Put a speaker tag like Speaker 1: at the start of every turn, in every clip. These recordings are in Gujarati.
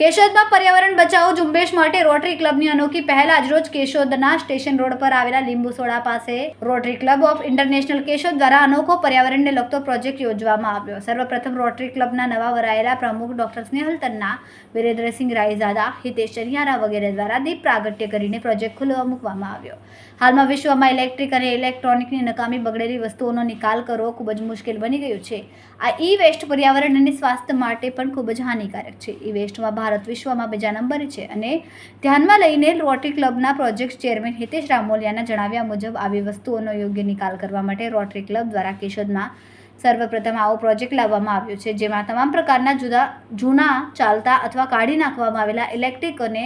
Speaker 1: કેશોદમાં પર્યાવરણ બચાવો ઝુંબેશ માટે રોટરી ક્લબની અનોખી પહેલ. આજરોજ કેશોદના સ્ટેશન રોડ પર આવેલા લીંબુ સોડા પાસે Rotary Club of International Keshod દ્વારા અનોખો પર્યાવરણને લગતો પ્રોજેક્ટ યોજવામાં આવ્યો. સર્વપ્રથમ રોટરી ક્લબના નવા વરાયેલા પ્રમુખ ડોક્ટર સ્નેહલ તન્ના, વિરેન્દ્રસિંહ રાયઝાદા હિતેશ ચરિયારા વગેરે દ્વારા દીપ પ્રાગટ્ય કરીને પ્રોજેક્ટ ખુલ્લો મૂકવામાં આવ્યો. હાલમાં વિશ્વમાં ઇલેક્ટ્રિક અને ઇલેક્ટ્રોનિકની નકામી બગડેલી વસ્તુઓનો નિકાલ કરવો ખૂબ જ મુશ્કેલ બની ગયું છે. આ ઈ વેસ્ટ પર્યાવરણ અને સ્વાસ્થ્ય માટે પણ ખૂબ જ હાનિકારક છે. ઈ વેસ્ટમાં ભારત વિશ્વમાં બીજા નંબરે છે અને ધ્યાનમાં લઈને રોટરી ક્લબના પ્રોજેક્ટ ચેરમેન હિતેશ રામોલિયાના જણાવ્યા મુજબ આવી વસ્તુઓનો યોગ્ય નિકાલ કરવા માટે રોટરી ક્લબ દ્વારા કેશોદમાં સર્વપ્રથમ આવો પ્રોજેક્ટ લાવવામાં આવ્યો છે, જેમાં તમામ પ્રકારના જુદા જૂના ચાલતા અથવા કાઢી નાખવામાં આવેલા ઇલેક્ટ્રિક અને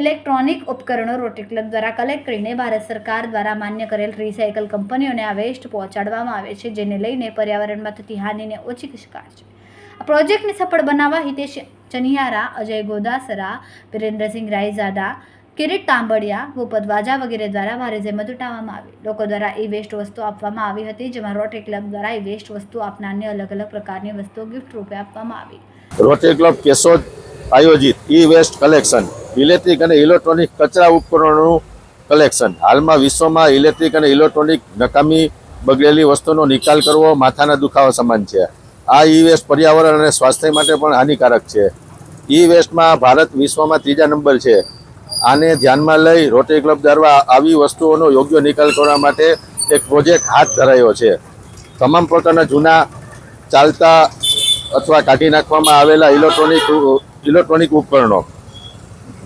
Speaker 1: ઇલેક્ટ્રોનિક ઉપકરણો રોટરી ક્લબ દ્વારા કલેક્ટ કરીને ભારત સરકાર દ્વારા માન્ય કરેલ રિસાયકલ કંપનીઓને આ વેસ્ટ પહોંચાડવામાં આવે છે, જેને લઈને પર્યાવરણમાં થતી હાનિને ઓછી શકાય છે. આ પ્રોજેક્ટને સફળ બનાવવા હિતેશ ચનિયારા, અજય ગોદાસરા વિરેન્દ્રસિંહ રાયઝાદા કિરીટ તાંબડિયા, ભૂપત વાજા વગેરે દ્વારા ભારે જહેમત ઉઠાવવામાં આવી. લોકો દ્વારા ઈ વેસ્ટ વસ્તુ આપવામાં આવી હતી, જેમાં રોટરી ક્લબ દ્વારા ઈ વેસ્ટ વસ્તુ આપનારને અલગ અલગ પ્રકારની વસ્તુઓ ગિફ્ટ રૂપે આપવામાં આવી.
Speaker 2: રોટરી ક્લબ કેશોદ આયોજિત ઈ વેસ્ટ કલેક્શન, ઇલેક્ટ્રિક અને ઇલેક્ટ્રોનિક કચરા ઉપકરણોનું કલેક્શન. હાલમાં વિશ્વમાં ઇલેક્ટ્રિક અને ઇલેક્ટ્રોનિક નકામી બગડેલી વસ્તુનો નિકાલ કરવો માથાના દુખાવા સમાન છે. આ ઈ વેસ્ટ પર્યાવરણ અને સ્વાસ્થ્ય માટે પણ હાનિકારક છે. ઈ વેસ્ટમાં ભારત વિશ્વમાં ત્રીજા નંબર છે. આને ધ્યાનમાં લઈ રોટરી ક્લબ દ્વારા આવી વસ્તુઓનો યોગ્ય નિકાલ કરવા માટે એક પ્રોજેક્ટ હાથ ધરાયો છે. તમામ પ્રકારના જૂના ચાલતા અથવા કાઢી નાખવામાં આવેલા ઇલેક્ટ્રોનિક ઇલેક્ટ્રોનિક ઉપકરણો.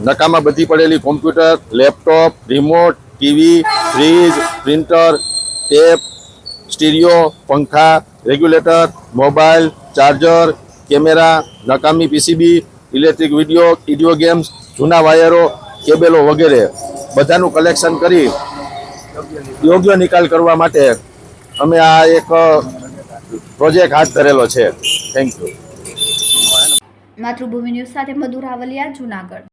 Speaker 2: નકામાં બધી પડેલી computer, laptop, remote, TV, fridge, printer, tape, stereo, પંખા રેગ્યુલેટર, મોબાઈલ, ચાર્જર, કેમેરા, નકામી PCB, electric video video games, જૂના વાયરો, કેબેલો વગેરે. બધાનું કલેક્શન કરી યોગ્ય નિકાલ કરવા માટે અમે આ એક પ્રોજેક્ટ હાથ ધરેલો છે. થેન્ક યુ
Speaker 1: માતૃભૂમિ ન્યૂઝ સાથે મધુ રાવલિયા જુનાગઢ.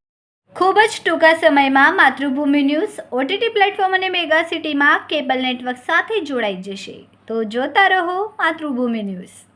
Speaker 1: ખૂબ જ ટૂંકા સમયમાં માતૃભૂમિ ન્યૂઝ ઓટીટી પ્લેટફોર્મ અને મેગા સિટીમાં કેબલ નેટવર્ક સાથે જોડાઈ જશે. તો જોતા રહો માતૃભૂમિ ન્યૂઝ